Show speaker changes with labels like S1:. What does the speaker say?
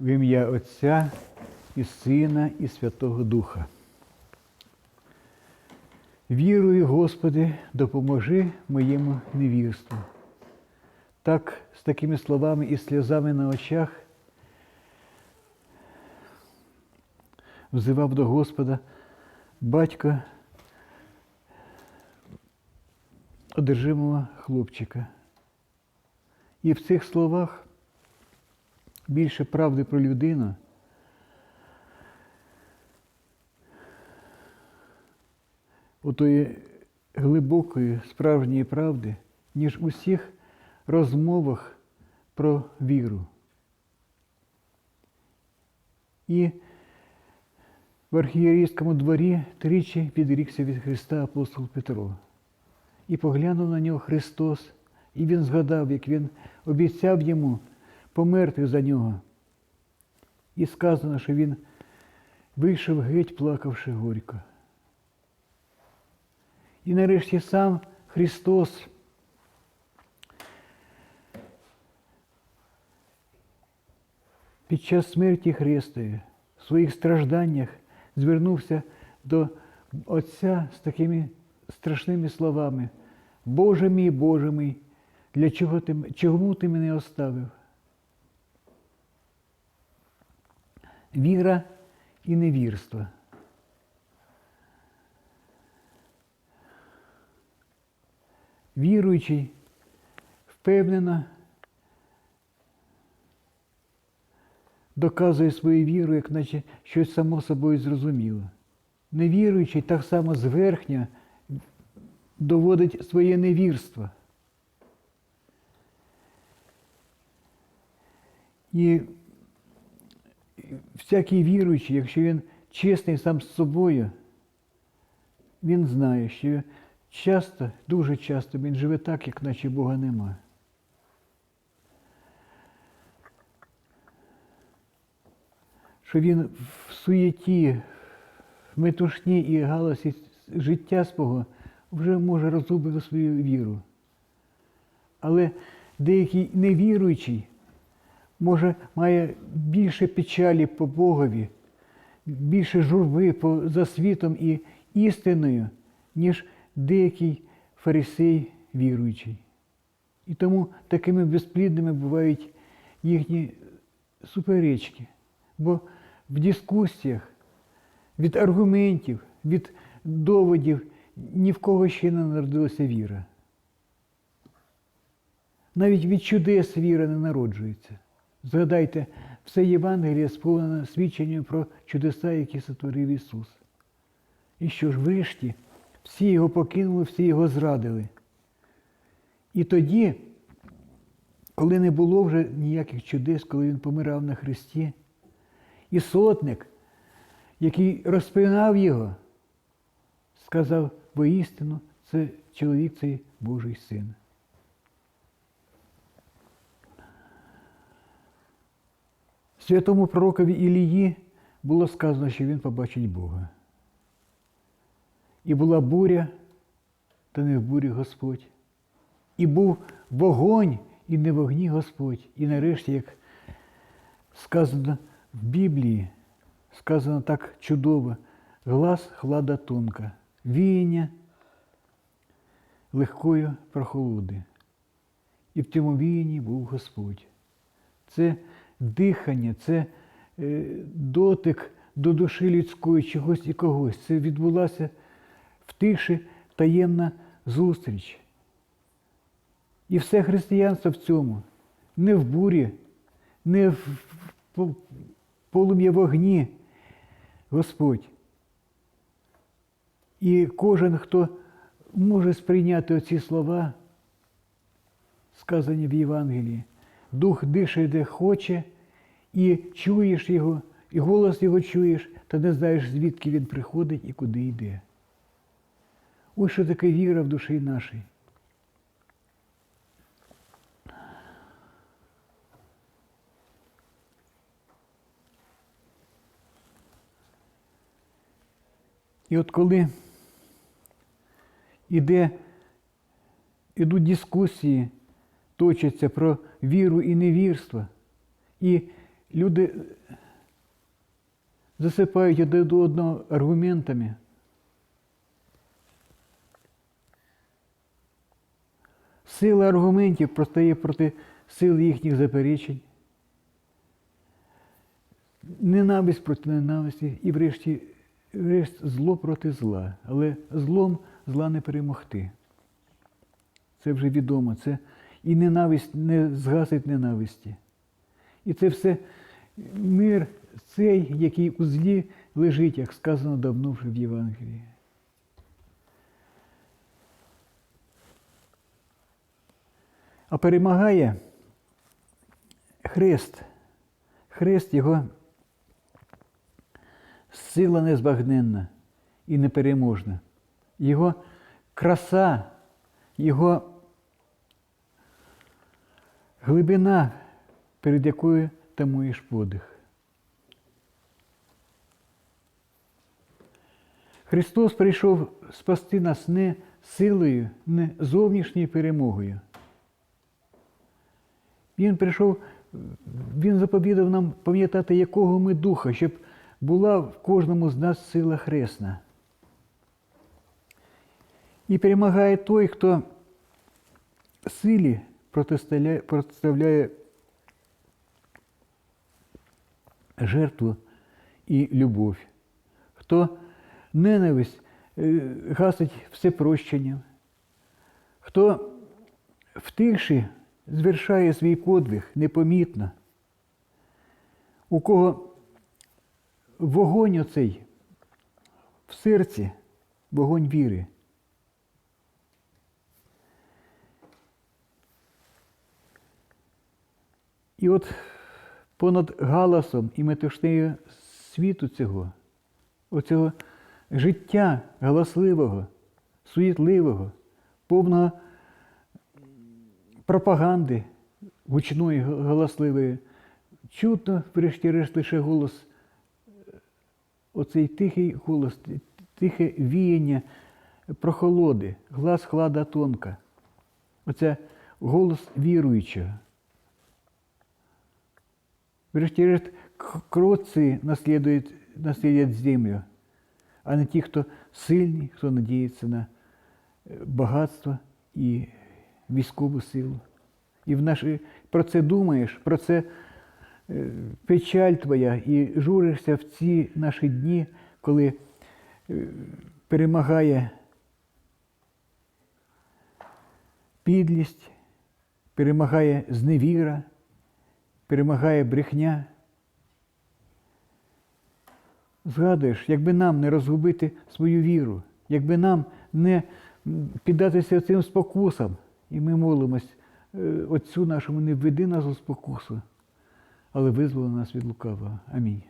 S1: В ім'я Отця і Сина, і Святого Духа. Вірую, Господи, допоможи моєму невірству. Так, з такими словами і сльозами на очах взивав до Господа батька одержимого хлопчика. І в цих словах більше правди про людину. Отої глибокої справжньої правди, ніж у всіх розмовах про віру. І в архієрейському дворі тричі відрікся від Христа апостол Петро. І поглянув на нього Христос, і він згадав, як він обіцяв йому померти за нього. І сказано, що він вийшов геть, плакавши горько. І нарешті сам Христос під час смерті Христової в своїх стражданнях звернувся до Отця з такими страшними словами. Боже мій, Боже мій, для чого ти, чому ти мене оставив? Віра і невірство. Віруючий впевнено доказує свою віру, як наче щось само собою зрозуміло. Невіруючий так само зверхня доводить своє невірство. І всякий віруючий, якщо він чесний сам з собою, він знає, що часто, дуже часто він живе так, як наче Бога нема. Що він в суєті, в метушні і галасі життя свого вже може розгубити свою віру. Але деякий невіруючий, може, має більше печалі по Богові, більше журби за світом і істиною, ніж деякий фарисей віруючий. І тому такими безплідними бувають їхні суперечки. Бо в дискусіях від аргументів, від доводів ні в кого ще не народилася віра. Навіть від чудес віра не народжується. Згадайте, все Євангеліє сповнено свідченням про чудеса, які сотворив Ісус. І що ж, врешті, всі його покинули, всі його зрадили. І тоді, коли не було вже ніяких чудес, коли він помирав на Христі, і сотник, який розпинав його, сказав, воістину, це чоловік, цей Божий син. Святому пророкові Ілії було сказано, що він побачить Бога. І була буря, та не в бурі Господь. І був вогонь, і не вогні Господь. І нарешті, як сказано в Біблії, сказано так чудово, глас хлада тонка, віяння легкої прохолоди. І в цьому віянні був Господь. Це дихання, це е, дотик до душі людської чогось і когось. Це відбулася в тиші таємна зустріч. І все християнство в цьому, не в бурі, не в полум'я вогні Господь. І кожен, хто може сприйняти оці слова, сказані в Євангелії, дух дише, де хоче, і чуєш його, і голос його чуєш, та не знаєш, звідки він приходить і куди йде. Ось що таке віра в душі нашій. І от коли іде, ідуть дискусії, точаться про віру і невірство, і люди засипають один до одного аргументами. Сила аргументів простає проти сил їхніх заперечень. Ненависть проти ненависті і врешті, врешті зло проти зла. Але злом зла не перемогти. Це вже відомо. Це і ненависть не згасить ненависті. І це все мир цей, який у злі лежить, як сказано давно вже в Євангелії. А перемагає хрест. Хрест його сила незбагненна і непереможна. Його краса, його глибина, перед якою тамуєш подих. Христос прийшов спасти нас не силою, не зовнішньою перемогою. Він прийшов, Він заповідав нам пам'ятати, якого ми духа, щоб була в кожному з нас сила хресна. І перемагає той, хто силі протиставляє, жертву і любов, хто ненависть е, гасить всепрощенням, хто втихши звершає свій подвиг непомітно, у кого вогонь оцей в серці, вогонь віри. І от понад галасом і метушнею світу цього, оцього життя галасливого, суєтливого, повного пропаганди гучної, галасливої, чутно, врешті-решт, лише голос, оцей тихий голос, тихе віяння прохолоди, глас хлада тонка. Оце голос віруючого. Врешті-решт, кротці наслідують, наслідять землю, а не ті, хто сильний, хто надіється на е, багатство і військову силу. І в наші, про це думаєш, про це е, печаль твоя, і журишся в ці наші дні, коли е, перемагає підлість, перемагає зневіра, перемагає брехня. Згадуєш, якби нам не розгубити свою віру, якби нам не піддатися цим спокусам, і ми молимось, е, Отцю нашому не введи нас у спокусу, але визволи нас від лукавого. Амінь.